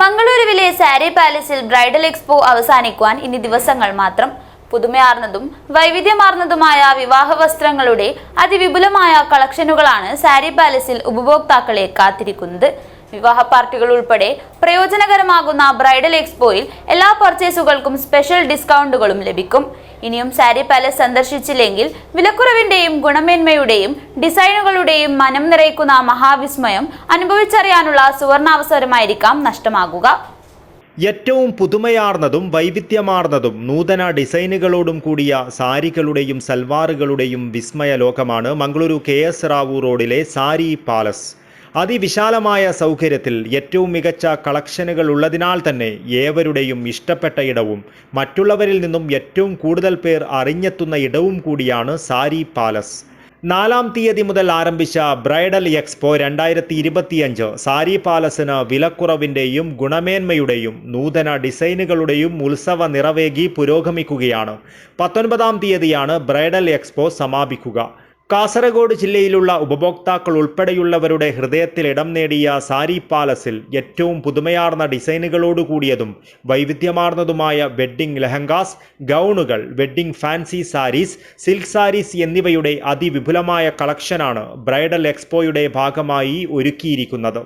മംഗളൂരുവിലെ സാരി പാലസിൽ bridal expo അവസാനിക്കുവാൻ ഇനി ദിവസങ്ങൾ മാത്രം. പുതുമയാർന്നതും വൈവിധ്യമാർന്നതുമായ വിവാഹ വസ്ത്രങ്ങളുടെ അതിവിപുലമായ കളക്ഷനുകളാണ് സാരി പാലസിൽ ഉപഭോക്താക്കളെ കാത്തിരിക്കുന്നത്. വിവാഹ പാർട്ടികൾ ഉൾപ്പെടെ പ്രയോജനകരമാകുന്ന ബ്രൈഡൽ എക്സ്പോയിൽ എല്ലാ പർച്ചേസുകൾക്കും സ്പെഷ്യൽ ഡിസ്കൗണ്ടുകളും ലഭിക്കും. ഇനിയും സാരി പാലസ് സന്ദർശിച്ചില്ലെങ്കിൽ വിലക്കുറവിന്റെയും ഗുണമേന്മയുടെയും ഡിസൈനുകളുടെയും മനം നിറയ്ക്കുന്ന മഹാവിസ്മയം അനുഭവിച്ചറിയാനുള്ള സുവർണാവസരമായിരിക്കാം നഷ്ടമാകുക. ഏറ്റവും പുതുമയാർന്നതും വൈവിധ്യമാർന്നതും നൂതന ഡിസൈനുകളോടും കൂടിയ സാരികളുടെയും സൽവാറുകളുടെയും വിസ്മയ ലോകമാണ് മംഗളൂരു കെ എസ് റാവു റോഡിലെ സാരി പാലസ് അതിവിശാലമായ സൗകര്യത്തിൽ ഏറ്റവും മികച്ച കളക്ഷനുകൾ ഉള്ളതിനാൽ തന്നെ ഏവരുടെയും ഇഷ്ടപ്പെട്ട ഇടവും മറ്റുള്ളവരിൽ നിന്നും ഏറ്റവും കൂടുതൽ പേർ അറിഞ്ഞെത്തുന്ന ഇടവും കൂടിയാണ് സാരി പാലസ്. നാലാം തീയതി മുതൽ ആരംഭിച്ച ബ്രൈഡൽ എക്സ്പോ രണ്ടായിരത്തി ഇരുപത്തിയഞ്ച് സാരി പാലസിന് വിലക്കുറവിന്റെയും ഗുണമേന്മയുടെയും നൂതന ഡിസൈനുകളുടെയും ഉത്സവ നിറവേകി പുരോഗമിക്കുകയാണ്. പത്തൊൻപതാം തീയതിയാണ് ബ്രൈഡൽ എക്സ്പോ സമാപിക്കുക. കാസർഗോഡ് ജില്ലയിലുള്ള ഉപഭോക്താക്കൾ ഉൾപ്പെടെയുള്ളവരുടെ ഹൃദയത്തിൽ ഇടം നേടിയ സാരി പാലസിൽ ഏറ്റവും പുതുമയാർന്ന ഡിസൈനുകളോട് കൂടിയതും വൈവിധ്യമാർന്നതുമായ wedding lehengas ഗൗണുകൾ wedding fancy sarees silk sarees എന്നിവയുടെ അതിവിപുലമായ കളക്ഷനാണ് ബ്രൈഡൽ എക്സ്പോയുടെ ഭാഗമായി ഒരുക്കിയിരിക്കുന്നത്.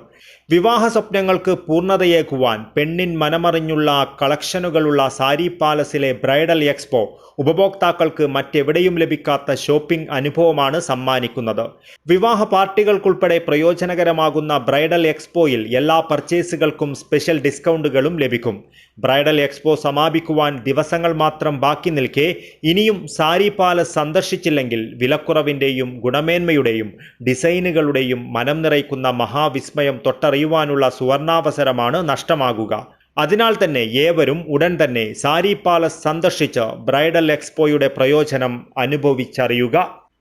വിവാഹ സ്വപ്നങ്ങൾക്ക് പൂർണതയേക്കുവാൻ പെണ്ണിൻ മനമറിഞ്ഞുള്ള കളക്ഷനുകളുള്ള സാരി പാലസിലെ ബ്രൈഡൽ എക്സ്പോ ഉപഭോക്താക്കൾക്ക് മറ്റെവിടെയും ലഭിക്കാത്ത ഷോപ്പിംഗ് അനുഭവമാണ് സമ്മാനിക്കുന്നത്. വിവാഹ പാർട്ടികൾക്കുൾപ്പെടെ പ്രയോജനകരമാകുന്ന ബ്രൈഡൽ എക്സ്പോയിൽ എല്ലാ പർച്ചേസുകൾക്കും സ്പെഷ്യൽ ഡിസ്കൗണ്ടുകളും ലഭിക്കും. ബ്രൈഡൽ എക്സ്പോ സമാപിക്കുവാൻ ദിവസങ്ങൾ മാത്രം ബാക്കി നിൽക്കെ ഇനിയും സാരി പാലസ് സന്ദർശിച്ചില്ലെങ്കിൽ വിലക്കുറവിന്റെയും ഗുണമേന്മയുടെയും ഡിസൈനുകളുടെയും മനം നിറയ്ക്കുന്ന മഹാവിസ്മയം തൊട്ടറിയുവാനുള്ള സുവർണാവസരമാണ് നഷ്ടമാകുക. അതിനാൽ തന്നെ ഏവരും ഉടൻ തന്നെ സാരി പാലസ് സന്ദർശിച്ച് ബ്രൈഡൽ എക്സ്പോയുടെ പ്രയോജനം അനുഭവിച്ചറിയുക.